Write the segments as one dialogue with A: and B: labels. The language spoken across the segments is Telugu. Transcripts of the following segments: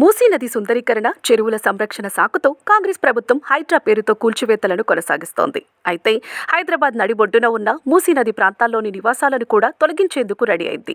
A: మూసీ నది సుందరీకరణ చెరువుల సంరక్షణ సాకుతో కాంగ్రెస్ ప్రభుత్వం హైడ్రా పేరుతో కూల్చివేతలను కొనసాగిస్తోంది. అయితే హైదరాబాద్ నడిబొడ్డున ఉన్న మూసీ నది ప్రాంతాల్లోని నివాసాలను కూడా తొలగించేందుకు రెడీ అయింది.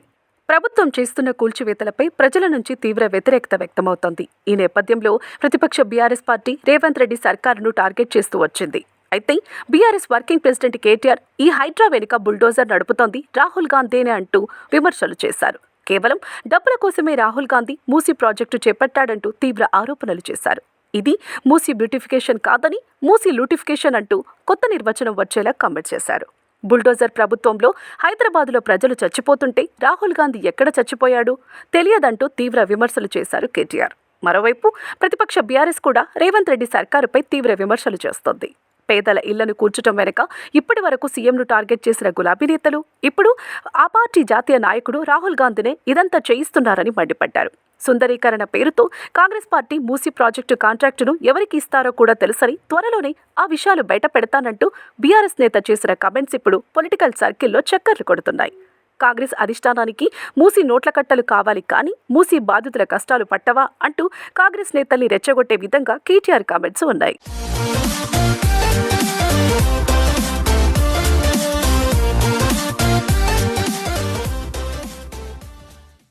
A: ప్రభుత్వం చేస్తున్న కూల్చివేతలపై ప్రజల నుంచి తీవ్ర వ్యతిరేకత వ్యక్తమవుతోంది. ఈ నేపథ్యంలో ప్రతిపక్ష బీఆర్ఎస్ పార్టీ రేవంత్ రెడ్డి సర్కారును టార్గెట్ చేస్తూ వచ్చింది. అయితే బీఆర్ఎస్ వర్కింగ్ ప్రెసిడెంట్ కేటీఆర్ ఈ హైడ్రా వెనుక బుల్డోజర్ నడుపుతోంది రాహుల్ గాంధీనే అంటూ విమర్శలు చేశారు. కేవలం డబ్బుల కోసమే రాహుల్ గాంధీ మూసీ ప్రాజెక్టు చేపట్టాడంటూ తీవ్ర ఆరోపణలు చేశారు. ఇది మూసీ బ్యూటిఫికేషన్ కాదని మూసీ లూటిఫికేషన్ అంటూ కొత్త నిర్వచనం వచ్చేలా కమెంట్ చేశారు. బుల్డోజర్ ప్రభుత్వంలో హైదరాబాదులో ప్రజలు చచ్చిపోతుంటే రాహుల్ గాంధీ ఎక్కడ చచ్చిపోయాడు? తెలియదంటూ తీవ్ర విమర్శలు చేశారు కేటీఆర్. మరోవైపు ప్రతిపక్ష బీఆర్ఎస్ కూడా రేవంత్ రెడ్డి సర్కారుపై తీవ్ర విమర్శలు చేస్తోంది. పేదల ఇళ్ళను కూర్చడం వెనుక ఇప్పటి వరకు సీఎంను టార్గెట్ చేసిన గులాబీ నేతలు ఇప్పుడు ఆ పార్టీ జాతీయ నాయకుడు రాహుల్ గాంధీనే ఇదంతా చేయిస్తున్నారని మండిపడ్డారు. సుందరీకరణ పేరుతో కాంగ్రెస్ పార్టీ మూసీ ప్రాజెక్టు కాంట్రాక్టును ఎవరికి ఇస్తారో కూడా తెలుసని త్వరలోనే ఆ విషయాలు బయట పెడతానంటూ బీఆర్ఎస్ నేత చేసిన కమెంట్స్ ఇప్పుడు పొలిటికల్ సర్కిల్లో చక్కర్లు కొడుతున్నాయి. కాంగ్రెస్ అధిష్టానానికి మూసి నోట్ల కట్టలు కావాలి కానీ మూసి బాధితుల కష్టాలు పట్టవా అంటూ కాంగ్రెస్ నేతల్ని రెచ్చగొట్టే విధంగా కేటీఆర్ కామెంట్స్ ఉన్నాయి.